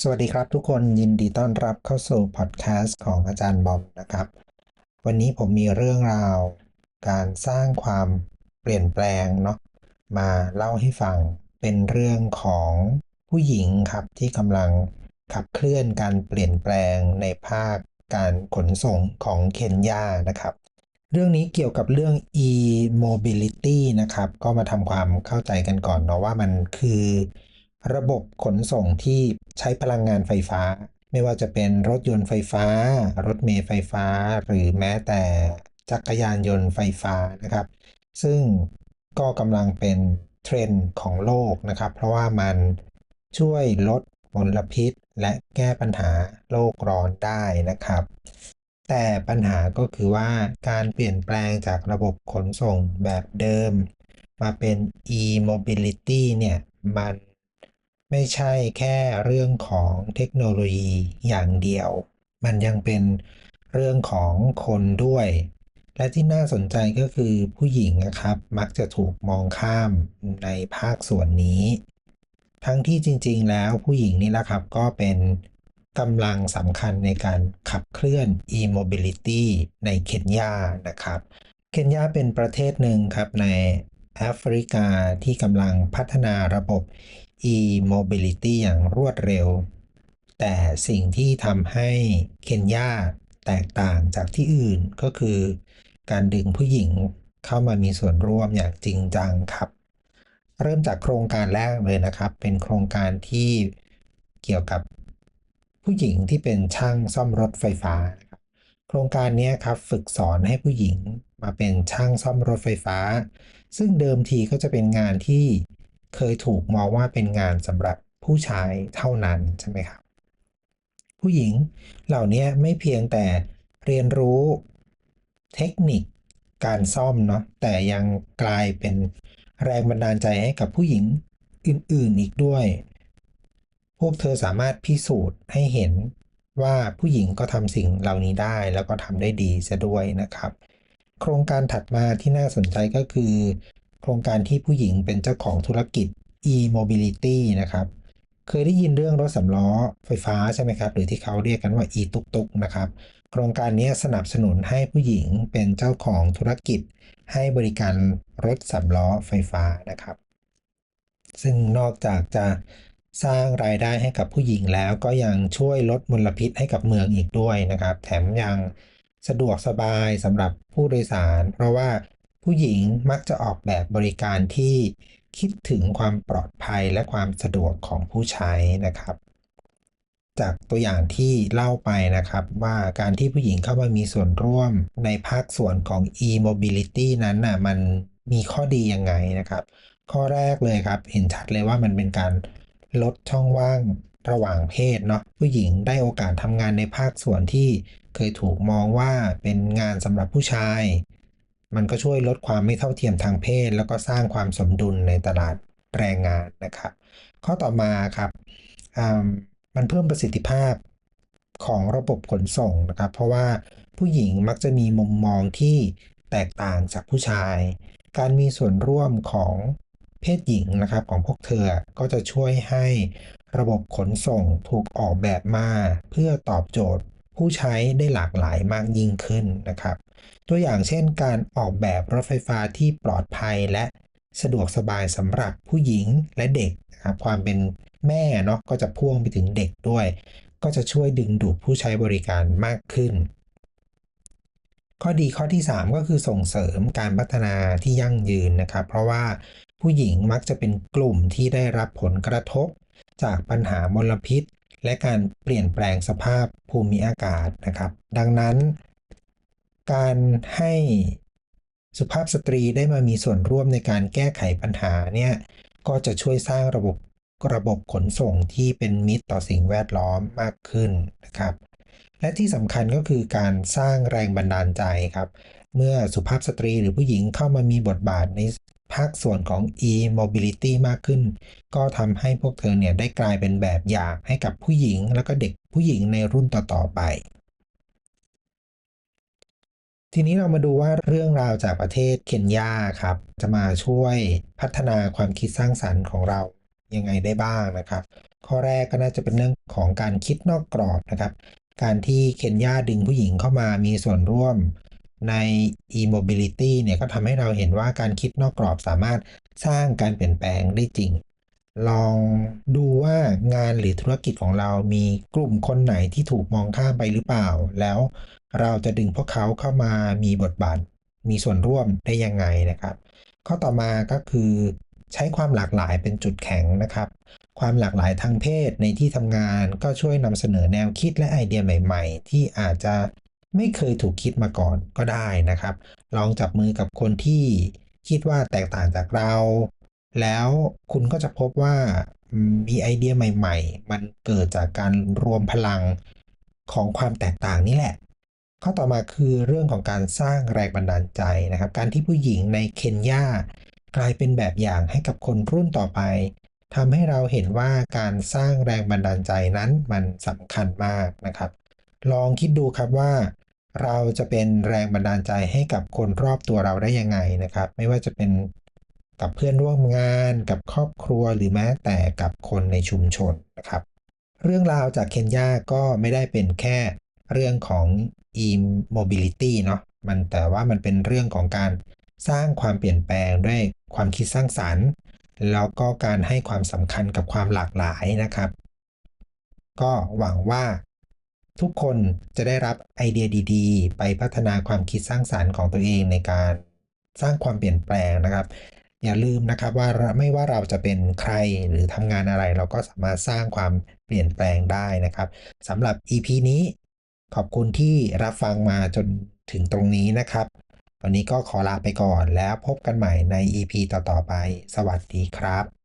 สวัสดีครับทุกคนยินดีต้อนรับเข้าสู่พอดแคสต์ของอาจารย์บอมนะครับ วันนี้ผมมีเรื่องราว การสร้างความเปลี่ยนแปลงเนาะมาเล่าให้ฟังเป็นเรื่องของผู้หญิงครับที่กำลังขับเคลื่อนการเปลี่ยนแปลงในภาคการขนส่งของเคนยานะครับ เรื่องนี้เกี่ยวกับเรื่อง e-mobility นะครับ ก็มาทำความเข้าใจกันก่อนเนาะว่ามันคือ ระบบขนส่งที่ใช้พลังงานไฟฟ้า ไม่ว่าจะเป็นรถยนต์ไฟฟ้า รถเมล์ไฟฟ้า หรือแม้แต่จักรยานยนต์ไฟฟ้านะครับ ซึ่งก็กำลังเป็นเทรนด์ของโลกนะครับ เพราะว่ามันช่วยลดมลพิษและแก้ปัญหาโลกร้อนได้นะครับ แต่ปัญหาก็คือว่าการเปลี่ยนแปลงจากระบบขนส่งแบบเดิม มาเป็น e-mobility เนี่ย มัน ไม่ใช่แค่เรื่องของเทคโนโลยีอย่างเดียว มันยังเป็นเรื่องของคนด้วย และที่น่าสนใจก็คือผู้หญิงนะครับ มักจะถูกมองข้ามในภาคส่วนนี้ ทั้งที่จริงๆแล้วผู้หญิงนี่แหละครับก็เป็นกำลังสำคัญในการขับเคลื่อน e-mobility ในเคนยานะครับ เคนยาเป็นประเทศหนึ่งครับในแอฟริกาที่กำลังพัฒนาระบบ e-mobility อย่างรวดเร็ว แต่สิ่งที่ทำให้เคนยาแตกต่างจากที่อื่นก็คือ การดึงผู้หญิงเข้ามามีส่วนร่วมอย่างจริงจังครับ เริ่มจากโครงการแรกเลยนะครับ เป็นโครงการที่เกี่ยวกับผู้หญิงที่เป็นช่างซ่อมรถไฟฟ้าโครงการนี้ครับฝึกสอนให้ผู้หญิงมาเป็นช่างซ่อมรถไฟฟ้า ซึ่งเดิมทีก็จะเป็นงานที่ เคยถูกมองว่าเป็นงานสำหรับผู้ชายเท่านั้นใช่ไหมครับ ผู้หญิงเหล่านี้ไม่เพียงแต่เรียนรู้เทคนิคการซ่อมเนาะแต่ยังกลายเป็นแรงบันดาลใจให้กับผู้หญิงอื่นๆอีกด้วย พวกเธอสามารถพิสูจน์ให้เห็นว่าผู้หญิงก็ทำสิ่งเหล่านี้ได้แล้วก็ทำได้ดีซะด้วยนะครับ โครงการถัดมาที่น่าสนใจก็คือ โครงการที่ผู้หญิงเป็นเจ้าของธุรกิจ e-mobility นะครับ เคยได้ยินเรื่องรถสำล้อไฟฟ้าใช่ไหมครับ หรือที่เขาเรียกกันว่า e ตุกตุกนะครับ โครงการนี้สนับสนุนให้ผู้หญิงเป็นเจ้าของธุรกิจ ให้บริการรถสำล้อไฟฟ้านะครับ ซึ่งนอกจากจะสร้างรายได้ให้กับผู้หญิงแล้วก็ยังช่วยลดมลพิษให้กับเมืองอีกด้วยนะครับ แถมยังสะดวกสบายสำหรับผู้โดยสาร เพราะว่า ผู้หญิงมักจะออกแบบบริการที่คิดถึงความปลอดภัยและความสะดวกของผู้ใช้นะครับ จากตัวอย่างที่เล่าไปนะครับว่าการที่ผู้หญิงเข้ามามีส่วนร่วมในภาคส่วนของ e-mobility นั้นน่ะมันมีข้อดียังไงนะครับ ข้อแรกเลยครับ เห็นชัดเลยว่ามันเป็นการลดช่องว่างระหว่างเพศเนาะผู้หญิงได้โอกาสทำงานในภาคส่วนที่เคยถูกมองว่าเป็นงานสำหรับผู้ชาย มันก็ช่วยลดความไม่เท่าเทียมทางเพศ แล้วก็สร้างความสมดุลในตลาดแรงงานนะครับ ข้อต่อมาครับมันเพิ่มประสิทธิภาพของระบบขนส่งนะครับ เพราะว่าผู้หญิงมักจะมีมุมมองที่แตกต่างจากผู้ชาย การมีส่วนร่วมของเพศหญิงนะครับของพวกเธอก็จะช่วยให้ระบบขนส่งถูกออกแบบมา เพื่อตอบโจทย์ผู้ใช้ได้หลากหลายมากยิ่งขึ้นนะครับตัวอย่างเช่นการออกแบบรถไฟฟ้าที่ปลอดภัยและสะดวกสบายสำหรับผู้หญิงและเด็กนะครับความเป็นแม่เนาะก็จะพ่วงไปถึงเด็กด้วย ก็จะช่วยดึงดูดผู้ใช้บริการมากขึ้น ข้อดีข้อที่ 3 ก็คือส่งเสริมการพัฒนาที่ยั่งยืนนะครับ เพราะว่าผู้หญิงมักจะเป็นกลุ่มที่ได้รับผลกระทบ จากปัญหามลพิษ และการเปลี่ยนแปลงสภาพภูมิอากาศนะครับ ดังนั้น การให้สุภาพสตรีได้มามีส่วนร่วมในการแก้ไขปัญหาเนี่ยก็จะช่วยสร้างระบบระบบขนส่งที่เป็นมิตรต่อสิ่งแวดล้อมมากขึ้นนะครับ และที่สำคัญก็คือการสร้างแรงบันดาลใจครับ เมื่อสุภาพสตรีหรือผู้หญิงเข้ามามีบทบาทในภาคส่วนของ e-mobility มากขึ้น ก็ทำให้พวกเธอเนี่ยได้กลายเป็นแบบอย่างให้กับผู้หญิง แล้วก็เด็กผู้หญิงในรุ่นต่อๆไป ทีนี้เรามาดูว่าเรื่องราวจากประเทศเคนยาครับ จะมาช่วยพัฒนาความคิดสร้างสรรค์ของเรายังไงได้บ้างนะครับ ข้อแรกก็น่าจะเป็นเรื่องของการคิดนอกกรอบนะครับ การที่เคนยาดึงผู้หญิงเข้ามามีส่วนร่วมใน e-mobility เนี่ยก็ทำให้เราเห็นว่าการคิดนอกกรอบสามารถสร้างการเปลี่ยนแปลงได้จริง ลองดูว่างานหรือธุรกิจของเรามีกลุ่มคนไหนที่ถูกมองข้ามไปหรือเปล่า แล้วเราจะดึงพวกเขาเข้ามามีบทบาท มีส่วนร่วมได้ยังไงนะครับ ข้อต่อมาก็คือใช้ความหลากหลายเป็นจุดแข็งนะครับ ความหลากหลายทางเพศในที่ทำงานก็ช่วยนำเสนอแนวคิดและไอเดียใหม่ ๆ ที่อาจจะไม่เคยถูกคิดมาก่อนก็ได้นะครับ ลองจับมือกับคนที่คิดว่าแตกต่างจากเรา แล้วคุณก็จะพบว่ามีไอเดียใหม่ ๆ มันเกิดจากการรวมพลังของความแตกต่างนี่แหละ ข้อต่อมาคือเรื่องของการสร้างแรงบันดาลใจนะครับ การที่ผู้หญิงในเคนยากลายเป็นแบบอย่างให้กับคนรุ่นต่อไปทำให้เราเห็นว่าการสร้างแรงบันดาลใจนั้นมันสำคัญมากนะครับ ลองคิดดูครับว่า เราจะเป็นแรงบันดาลใจให้กับคนรอบตัวเราได้ยังไงนะครับ ไม่ว่าจะเป็น กับเพื่อนร่วมงานกับครอบครัวหรือแม้แต่กับคนในชุมชนนะครับ เรื่องราวจากเคนยาก็ไม่ได้เป็นแค่เรื่องของ e-mobility เนาะมันแต่ว่ามันเป็นเรื่องของการสร้างความเปลี่ยนแปลงด้วยความคิดสร้างสรรค์ แล้วก็การให้ความสำคัญกับความหลากหลายนะครับ ก็หวังว่าทุกคนจะได้รับไอเดียดีๆ ไปพัฒนาความคิดสร้างสรรค์ของตัวเองในการสร้างความเปลี่ยนแปลงนะครับ อย่าลืมนะครับว่าไม่ว่าเราจะเป็นใครหรือทำงานอะไร เราก็สามารถสร้างความเปลี่ยนแปลงได้นะครับสำหรับ EP นี้ขอบคุณที่รับฟังมาจนถึงตรงนี้นะครับ วันนี้ก็ขอลาไปก่อนแล้วพบกันใหม่ใน EP ต่อๆไป สวัสดีครับ